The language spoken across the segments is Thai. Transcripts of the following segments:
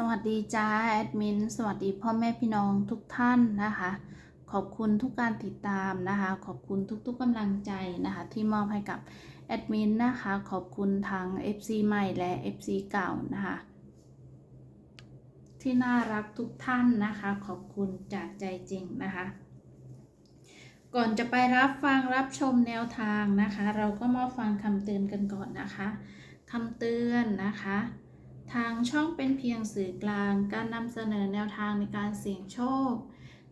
สวัสดีจ้าแอดมินสวัสดีพ่อแม่พี่น้องทุกท่านนะคะ ขอบคุณทุกการติดตามนะคะ ขอบคุณทุกๆกำลังใจนะคะ ที่มอบให้กับแอดมินนะคะ ขอบคุณทาง FC ใหม่และ FC เก่านะคะ ที่น่ารักทุกท่านนะคะ ขอบคุณจากใจจริงนะคะ ก่อนจะไปรับฟังรับชมแนวทางนะคะ เราก็มาฟังคำเตือนกันก่อนนะคะคำเตือนนะคะ ทางช่องเป็นเพียงสื่อกลาง การนำเสนอแนวทางในการเสี่ยงโชค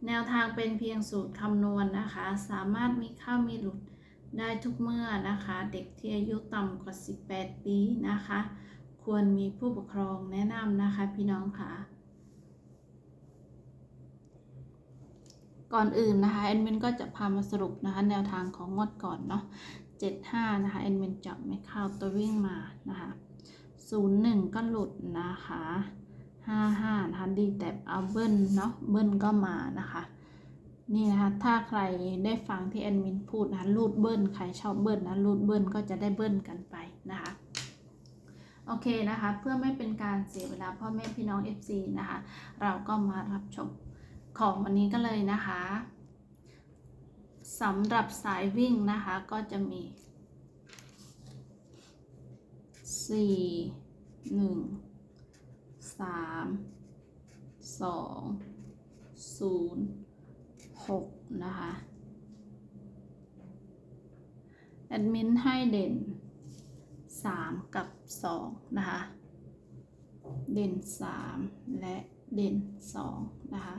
แนวทางเป็นเพียงสูตรคำนวณนะคะ สามารถมีเข้ามีหลุดได้ทุกเมื่อนะคะ เด็กที่อายุต่ำกว่า 18 ปีนะคะ ควรมีผู้ปกครองแนะนำนะคะพี่น้องค่ะ ก่อนอื่นนะคะแอดมินก็จะพามาสรุปนะคะ แนวทางของงวดก่อนเนาะ 75 นะคะแอดมินจับไม่เข้าตัววิ่งมานะคะ 01ก็หลุดนะคะ55นะคะดีแต่เอาเบิ้ลเนาะเบิ้ลก็มานะคะ นี่นะคะถ้าใครได้ฟังที่แอดมินพูดนะคะรูดเบิ้ลใครชอบเบิ้ลนะรูดเบิ้ลก็จะได้เบิ้ลกันไปนะคะโอเคนะคะ เพื่อไม่เป็นการเสียเวลาพ่อแม่พี่น้อง FC นะคะ เราก็มารับชมของวันนี้ก็เลยนะคะสำหรับสายวิ่งนะคะก็จะมี สี่หนึ่งสามสองศูนย์หกนะคะแอดมินให้เด่นสามกับสองนะคะเด่นสามและเด่นสองนะคะ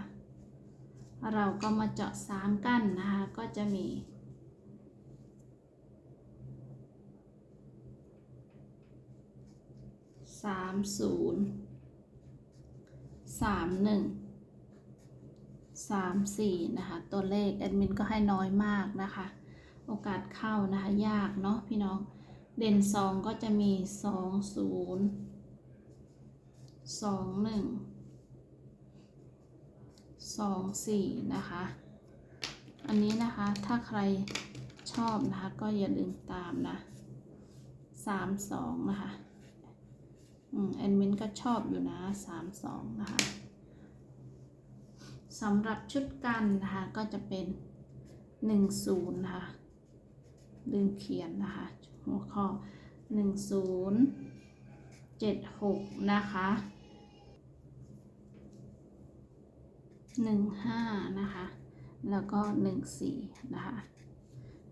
เราก็มาเจาะสามกันนะคะก็จะมี สามศูนย์สามหนึ่งสามสี่นะคะ ตัวเลขแอดมินก็ให้น้อยมากนะคะ โอกาสเข้านะคะ ยากเนาะพี่น้อง เด่นสองก็จะมีสองศูนย์สองหนึ่งสองสี่นะคะ อันนี้นะคะ ถ้าใครชอบนะคะ ก็อย่าลืมตามนะสามสองนะคะ แอดมินก็ชอบอยู่นะสามสองนะคะสำหรับชุดกันนะคะก็จะเป็นหนึ่งศูนย์นะคะลืมเขียนนะคะ หัวข้อหนึ่งศูนย์เจ็ดหกนะคะหนึ่งห้านะคะ แล้วก็หนึ่งสี่นะคะ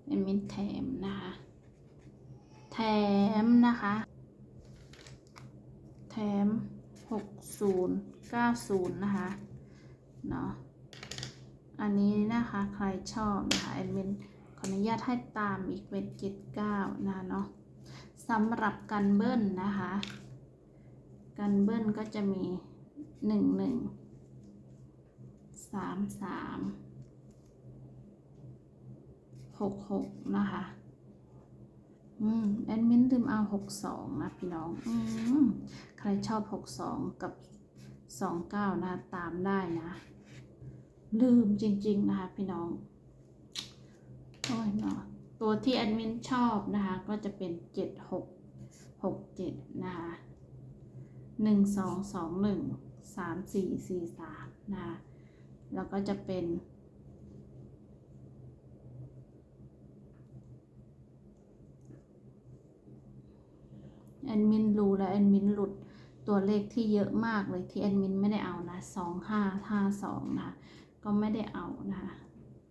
แอดมินแถมนะคะ แถมนะคะ แถม 60 90 นะคะเนาะอันนี้นะคะใครชอบนะคะแอดมินขออนุญาตให้ตามอีกเป็น79นะเนาะสำหรับกันเบิ้ลนะคะกันเบิ้ลก็จะมี11 33 66นะคะ อืมแอดมินลืมเอาหกสองนะพี่น้อง อืมใครชอบหกสองกับสองเก้านะตามได้นะ ลืมจริง ๆ นะคะ พี่น้องโอ้ยเนาะตัวที่แอดมินชอบนะคะ ก็จะเป็นเจ็ดหกหกเจ็ดนะคะหนึ่งสองสองหนึ่งสามสี่สี่สามนะคะแล้วก็จะเป็น ดมินรู้แล้วแอดมินหลุดตัวเลขที่เยอะมากเลยที่แอดมินไม่ได้เอานะสองห้าห้าสองนะคะก็ไม่ได้เอานะคะ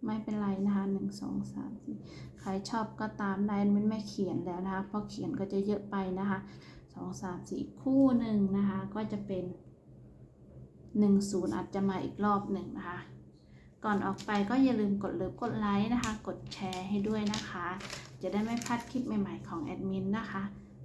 ไม่เป็นไรนะคะหนึ่งสองสามสี่ใครชอบก็ตามได้แอดมินไม่เขียนแล้วนะคะเพราะเขียนก็จะเยอะไปนะคะสองสามสี่คู่หนึ่งนะคะก็จะเป็นหนึ่งศูนย์อาจจะมาอีกรอบหนึ่งนะคะก่อนออกไปก็อย่าลืมกดเลิฟกดไลค์นะคะ กดแชร์ให้ด้วยนะคะ จะได้ไม่พลาดคลิปใหม่ๆของแอดมินนะคะ